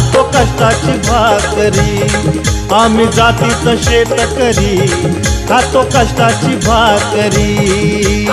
खातो कष्टाची भाकरी. आम्ही जातीचं शेतकरी खातो कष्टाची भाकरी.